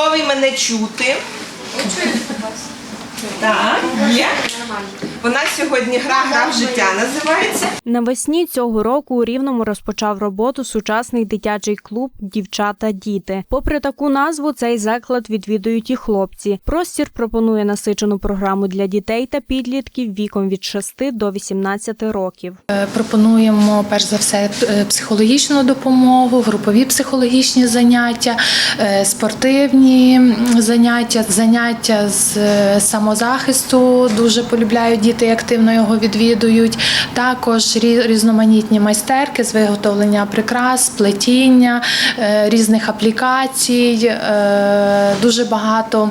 Готовий мене чути? Так, є. Вона сьогодні гра гра в життя називається. Навесні цього року у Рівному розпочав роботу сучасний дитячий клуб Дівчата діти. Попри таку назву, цей заклад відвідують і хлопці. Простір пропонує насичену програму для дітей та підлітків віком від 6 до 18 років. Е, Пропонуємо перш за все е, психологічну допомогу, групові психологічні заняття, е, спортивні заняття, заняття з самозахисту. Дуже полюбляють діти і активно його відвідують. Також різноманітні майстерки з виготовлення прикрас, плетіння, е, різних аплікацій. е, Дуже багато.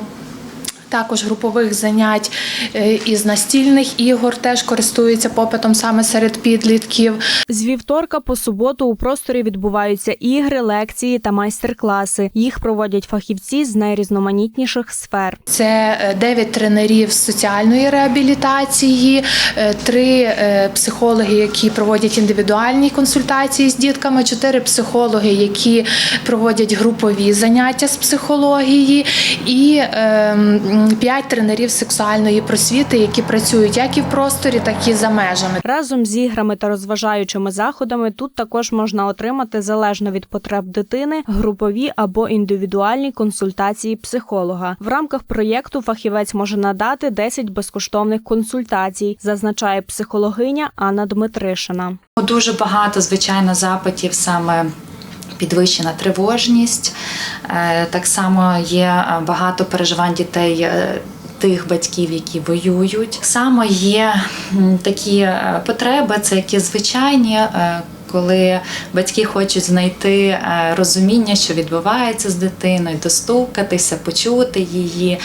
Також групових занять е, із настільних ігор теж користуються попитом саме серед підлітків. З вівторка по суботу у просторі відбуваються ігри, лекції та майстер-класи. Їх проводять фахівці з найрізноманітніших сфер. Це 9 тренерів з соціальної реабілітації, е, три е, психологи, які проводять індивідуальні консультації з дітками, чотири психологи, які проводять групові заняття з психології, і ем, п'ять тренерів сексуальної просвіти, які працюють як і в просторі, так і за межами. Разом з іграми та розважаючими заходами тут також можна отримати залежно від потреб дитини групові або індивідуальні консультації психолога. В рамках проєкту фахівець може надати 10 безкоштовних консультацій, зазначає психологиня Анна Дмитришина. Дуже багато, звичайно, запитів саме. Підвищена тривожність, Е, так само є е, багато переживань дітей. е, Тих батьків, які воюють, само є такі потреби, це які звичайні, коли батьки хочуть знайти розуміння, що відбувається з дитиною, достукатися, почути її.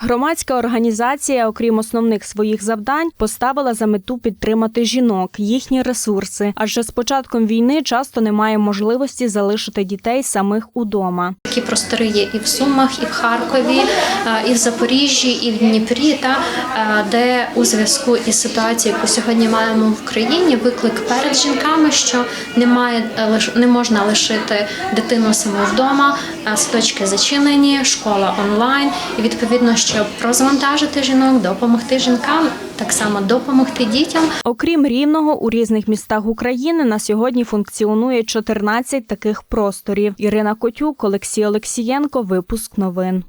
Громадська організація, окрім основних своїх завдань, поставила за мету підтримати жінок, їхні ресурси. Адже з початком війни часто немає можливості залишити дітей самих удома. Такі простори є і в Сумах, і в Харкові, е, і в Запоріжжі, і в Дніпрі, та е, де у зв'язку із ситуацією, яку сьогодні маємо в країні, виклик перед жінками, що немає е, не можна лишити дитину саму вдома, садочки зачинені, школа онлайн. І відповідно, щоб розвантажити жінок, допомогти жінкам, так само допомогти дітям. Окрім рівного, у різних містах України на сьогодні функціонує 14 таких просторів. Ірина Котюк, Олексій Олексієнко. Випуск новин.